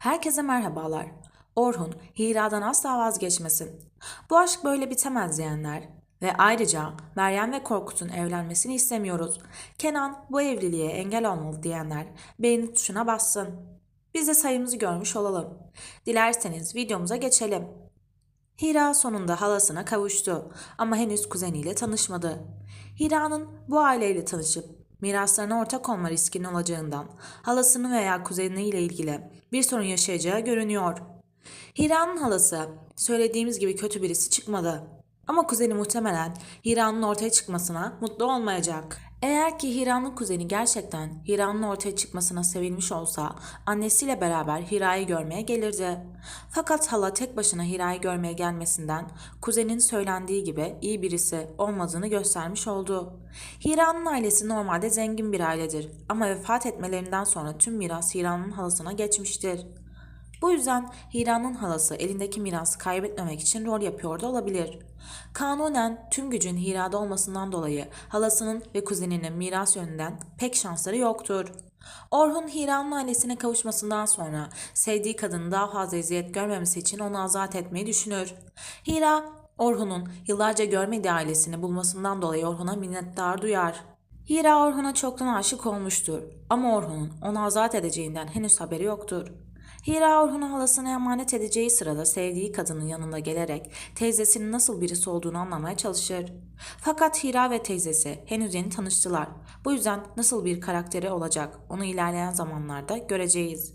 Herkese merhabalar. Orhun, Hira'dan asla vazgeçmesin. Bu aşk böyle bitemez diyenler ve ayrıca Meryem ve Korkut'un evlenmesini istemiyoruz. Kenan bu evliliğe engel olmalı diyenler beğeni tuşuna bassın. Biz de sayımızı görmüş olalım. Dilerseniz videomuza geçelim. Hira sonunda halasına kavuştu ama henüz kuzeniyle tanışmadı. Hira'nın bu aileyle tanışıp miraslarına ortak olma riskinin olacağından halasını veya kuzeniyle ilgili bir sorun yaşayacağı görünüyor. Hira'nın halası söylediğimiz gibi kötü birisi çıkmadı. Ama kuzeni muhtemelen Hira'nın ortaya çıkmasına mutlu olmayacak. Eğer ki Hira'nın kuzeni gerçekten Hira'nın ortaya çıkmasına sevinmiş olsa annesiyle beraber Hira'yı görmeye gelirdi. Fakat hala tek başına Hira'yı görmeye gelmesinden kuzenin söylendiği gibi iyi birisi olmadığını göstermiş oldu. Hira'nın ailesi normalde zengin bir ailedir ama vefat etmelerinden sonra tüm miras Hira'nın halasına geçmiştir. Bu yüzden Hira'nın halası elindeki mirası kaybetmemek için rol yapıyor da olabilir. Kanunen tüm gücün Hira'da olmasından dolayı halasının ve kuzeninin miras yönünden pek şansları yoktur. Orhun Hira'nın ailesine kavuşmasından sonra sevdiği kadını daha fazla eziyet görmemesi için onu azat etmeyi düşünür. Hira, Orhun'un yıllarca görmediği ailesini bulmasından dolayı Orhun'a minnettar duyar. Hira Orhun'a çoktan aşık olmuştur ama Orhun'un onu azat edeceğinden henüz haberi yoktur. Hira Orhun'u halasına emanet edeceği sırada sevdiği kadının yanına gelerek teyzesinin nasıl birisi olduğunu anlamaya çalışır. Fakat Hira ve teyzesi henüz yeni tanıştılar. Bu yüzden nasıl bir karakteri olacak onu ilerleyen zamanlarda göreceğiz.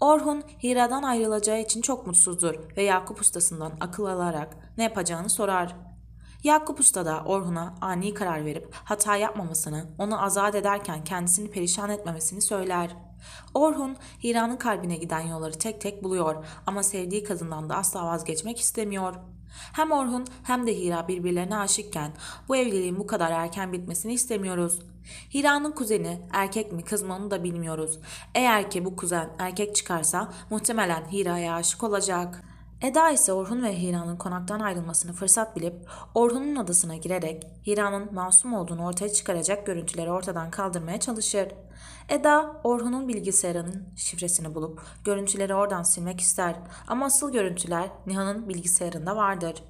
Orhun Hira'dan ayrılacağı için çok mutsuzdur ve Yakup ustasından akıl alarak ne yapacağını sorar. Yakup Usta da Orhun'a ani karar verip hata yapmamasını, onu azat ederken kendisini perişan etmemesini söyler. Orhun, Hira'nın kalbine giden yolları tek tek buluyor ama sevdiği kadından da asla vazgeçmek istemiyor. Hem Orhun hem de Hira birbirlerine aşıkken bu evliliğin bu kadar erken bitmesini istemiyoruz. Hira'nın kuzeni erkek mi kız mı onu da bilmiyoruz. Eğer ki bu kuzen erkek çıkarsa muhtemelen Hira'ya aşık olacak. Eda ise Orhun ve Hira'nın konaktan ayrılmasını fırsat bilip Orhun'un odasına girerek Hira'nın masum olduğunu ortaya çıkaracak görüntüleri ortadan kaldırmaya çalışır. Eda, Orhun'un bilgisayarının şifresini bulup görüntüleri oradan silmek ister ama asıl görüntüler Nihan'ın bilgisayarında vardır.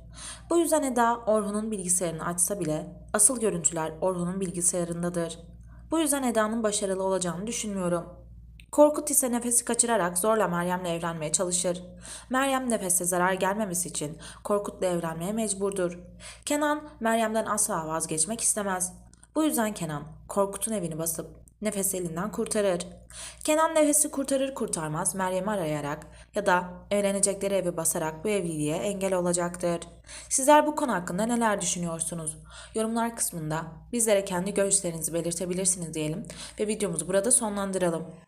Bu yüzden Eda Orhun'un bilgisayarını açsa bile asıl görüntüler Orhun'un bilgisayarındadır. Bu yüzden Eda'nın başarılı olacağını düşünmüyorum. Korkut ise nefesi kaçırarak zorla Meryem'le evlenmeye çalışır. Meryem nefese zarar gelmemesi için Korkut'la evlenmeye mecburdur. Kenan Meryem'den asla vazgeçmek istemez. Bu yüzden Kenan Korkut'un evini basıp nefesi elinden kurtarır. Kenan nefesi kurtarır kurtarmaz Meryem'i arayarak ya da evlenecekleri evi basarak bu evliliğe engel olacaktır. Sizler bu konu hakkında neler düşünüyorsunuz? Yorumlar kısmında bizlere kendi görüşlerinizi belirtebilirsiniz diyelim ve videomuzu burada sonlandıralım.